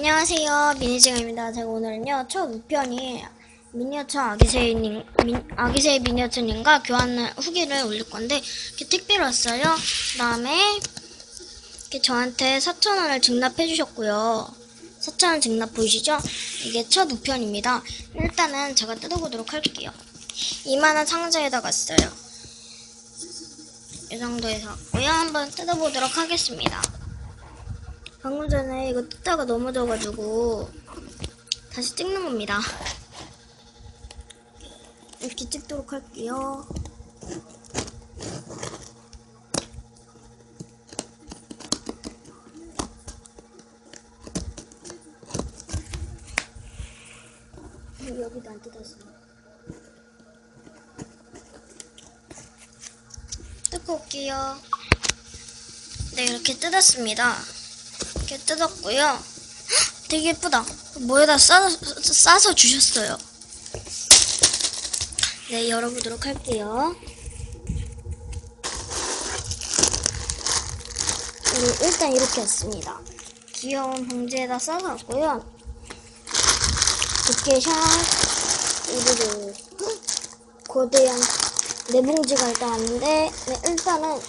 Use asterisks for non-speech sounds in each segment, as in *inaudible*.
안녕하세요. 미니지가입니다. 제가 오늘은요, 첫 우편이 미니어처 아기새님, 민- 아기새 미니어처님과 교환 후기를 올릴 건데, 이렇게 택배로 왔어요. 그 다음에, 이렇게 저한테 4,000원을 증납해 주셨고요. 4,000원 증납 보이시죠? 이게 첫 우편입니다. 일단은 제가 뜯어보도록 할게요. 이만한 상자에다가 써요. 이 정도에서 왔고요. 한번 뜯어보도록 하겠습니다. 방금 전에 이거 뜯다가 넘어져가지고 다시 찍는 겁니다. 이렇게 찍도록 할게요. 여기도 안 뜯었어. 뜯고 올게요. 네, 이렇게 뜯었습니다. 이렇게 뜯었고요. 헉, 되게 예쁘다. 뭐에다 싸, 싸서 주셨어요. 네, 열어보도록 할게요. 네, 일단 이렇게 왔습니다. 귀여운 봉지에다 싸서 왔고요. 두께 샷, 그리고 거대한 네 봉지가 일단 왔는데, 네, 일단은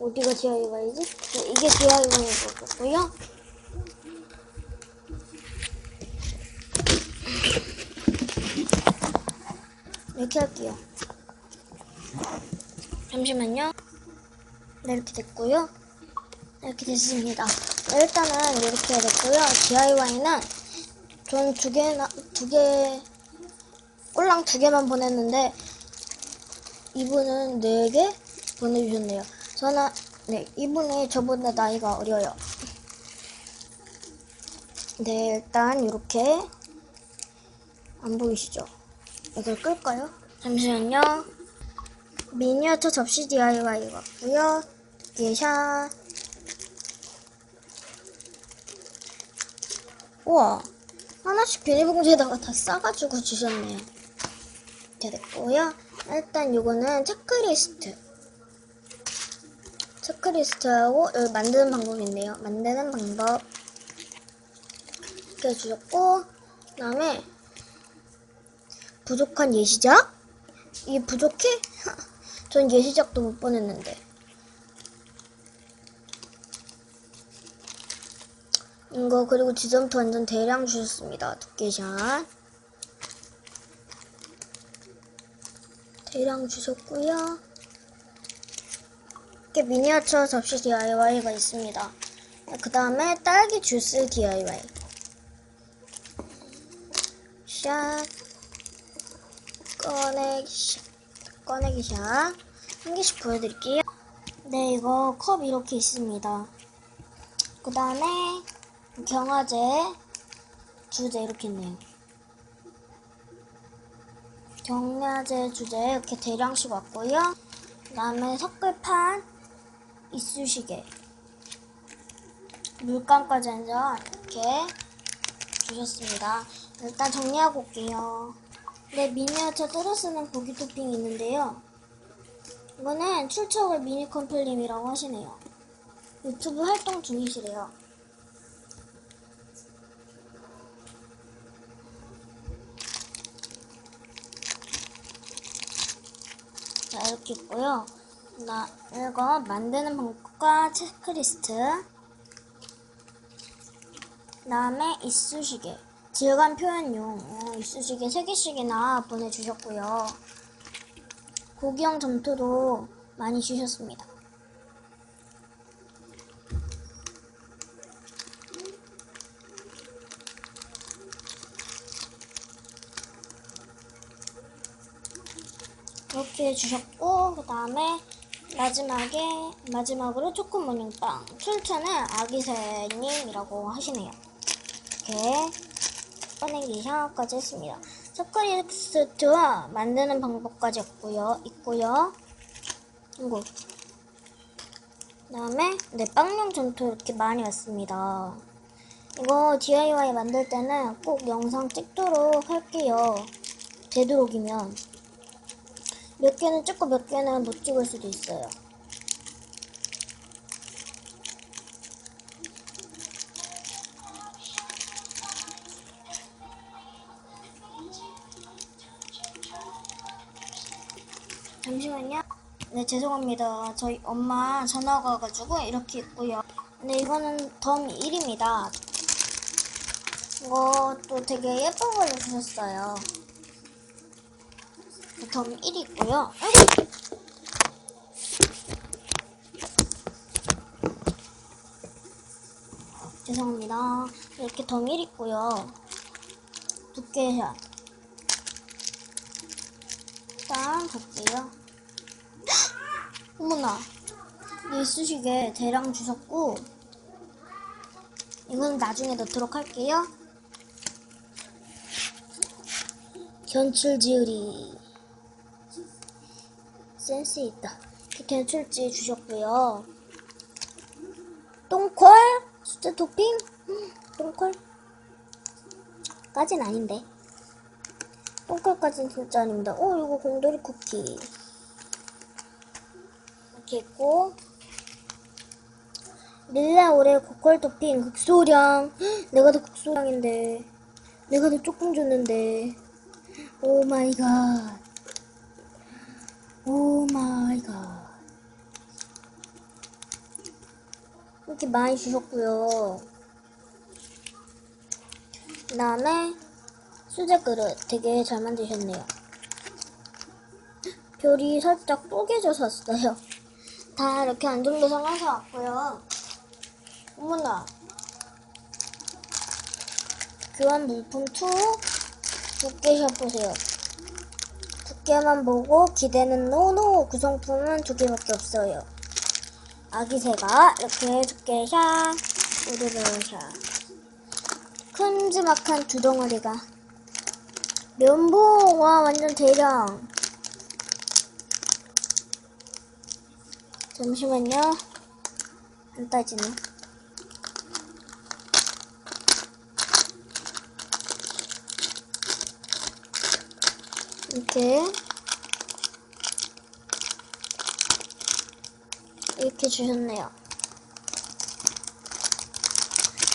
어디가 DIY지? 네, 이게 DIY인 것 같고요. 이렇게 할게요. 잠시만요. 네, 이렇게 됐고요. 이렇게 됐습니다. 네, 일단은 이렇게 됐고요. DIY는 전 두 개나, 두 개, 꼴랑 두 개만 보냈는데, 이분은 네 개 보내주셨네요. 저는 네 이분이 저보다 나이가 어려요. 네 일단 이렇게 안 보이시죠? 이걸 끌까요? 잠시만요. 미니어처 접시 DIY 같고요. 예샷. 우와 하나씩 비닐봉지에다가 다 싸가지고 주셨네요. 이렇게 됐고요. 일단 이거는 체크리스트. 체크리스트하고 여기 만드는 방법인데요. 만드는 방법 이렇게 주셨고 그 다음에 부족한 예시작? 이게 부족해? *laughs* 전 예시작도 못 보냈는데 이거 그리고 지점토 완전 대량 주셨습니다. 두께샷 대량 주셨고요. 이렇게 미니어처 접시 DIY가 있습니다. 그 다음에 딸기 주스 DIY. 샷. 꺼내기 샷. 꺼내기 샷. 한 개씩 보여드릴게요. 네, 이거 컵 이렇게 있습니다. 그 다음에 경화제, 주제 이렇게 있네요. 경화제 주제 이렇게 대량씩 왔고요. 그 다음에 석글판, 이쑤시개, 물감까지 한장 이렇게 주셨습니다. 일단 정리하고 올게요. 네, 미니어처 뜯어 쓰는 고기 토핑이 있는데요. 이거는 출처글 미니 컴플림이라고 하시네요. 유튜브 활동 중이시래요. 자, 이렇게 있고요. 나 이거 만드는 방법과 체크리스트. 그 다음에 이쑤시개. 질감 표현용. 어, 이쑤시개 3개씩이나 보내주셨고요. 고기형 점토도 많이 주셨습니다. 이렇게 주셨고 그 다음에 마지막에 마지막으로 초코 모닝빵 출처는 아기새님이라고 하시네요. 이렇게 꺼내기 샤워까지 했습니다. 초콜릿 스트와 만드는 방법까지 있고요. 있고요. 이거 그다음에 네 빵용 점토 이렇게 많이 왔습니다. 이거 DIY 만들 때는 꼭 영상 찍도록 할게요. 되도록이면 몇 개는 찍고 몇 개는 못 찍을 수도 있어요. 잠시만요. 네, 죄송합니다. 저희 엄마 전화가 와가지고 이렇게 있고요. 네, 이거는 덤 1입니다. 이것도 되게 예쁜 걸로 주셨어요. 덤 1이 있고요. 죄송합니다. 이렇게 덤1 있고요. 두께샷. 일단 볼게요. 어머나. 이 수식에 대량 주셨고, 이건 나중에 넣도록 할게요. 견출 지으리. 센스 있다. 이렇게 견출지 주셨고요. 똥콜? 수제? 음, 똥콜? 까진 아닌데. 똥콜까진 진짜 아닙니다. 오, 이거 공돌이 쿠키. 이렇게 있고. 릴레 오레 고퀄 토핑 극소량. 헉, 내가 더 극소량인데. 내가 더 조금 줬는데. 오 마이 갓. 오 마이 갓. 이렇게 많이 주셨고요. 그 다음에 수제 그릇 되게 잘 만드셨네요. 별이 살짝 쪼개져서 왔어요. 다 이렇게 안정돼서 나서 왔고요. 어머나. 교환 물품 2 두께샷 보세요. 두께만 보고 기대는 노노 구성품은 두 개밖에 없어요. 아기새가 이렇게 두께샷 우르르샷 큼지막한 두 덩어리가. 면봉 와 완전 대량. 잠시만요. 안 따지네 이렇게 이렇게 주셨네요.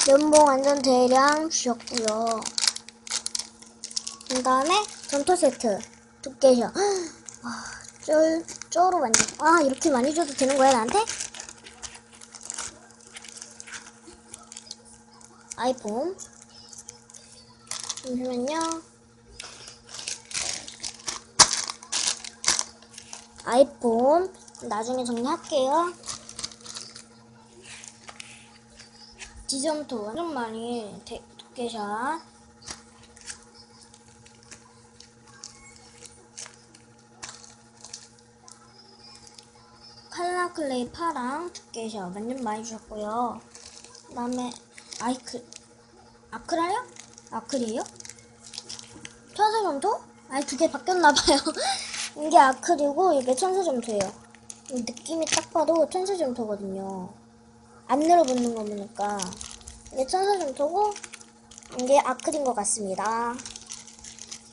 면봉 완전 대량 주셨고요. 그 다음에 전토 세트 두께셔. 아, *gasps* 쫄, 쪼로 완전. 아, 이렇게 많이 줘도 되는 거야, 나한테? 아이폰. 잠시만요. 아이폰. 나중에 정리할게요. 지점토 완전 많이 대- 두께샷. 칼라클레이 파랑 두께샷 완전 많이 주셨고요. 그 다음에 아이크 아크라요? 아크리에요? 천사점토? 아니 두 개 바뀌었나봐요. *laughs* 이게 아크리고 이게 천사점토예요. 느낌이 딱 봐도 천사점토거든요. 안 늘어붙는 거 보니까 이게 천사점토고 이게 아크린 것 같습니다.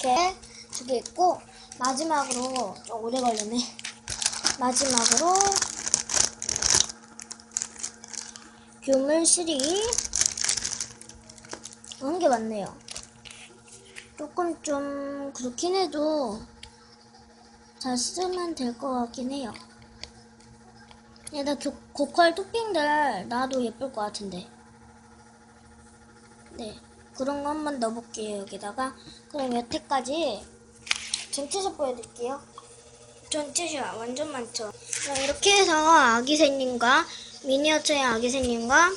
이렇게 두 개 있고 마지막으로 좀 오래 걸리네. *laughs* 마지막으로 교물실이 한게 많네요. 조금 좀 그렇긴 해도 잘 쓰면 될 것 같긴 해요. 얘다 고퀄 토핑들 나도 예쁠 것 같은데. 네. 그런 거 한번 넣어볼게요, 여기다가. 그럼 여태까지 전체샷 보여드릴게요. 전체샷 완전 많죠. 자, 이렇게 해서 아기새님과 미니어처의 아기새님과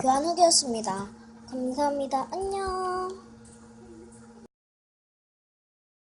교환 후기였습니다. 감사합니다. 안녕.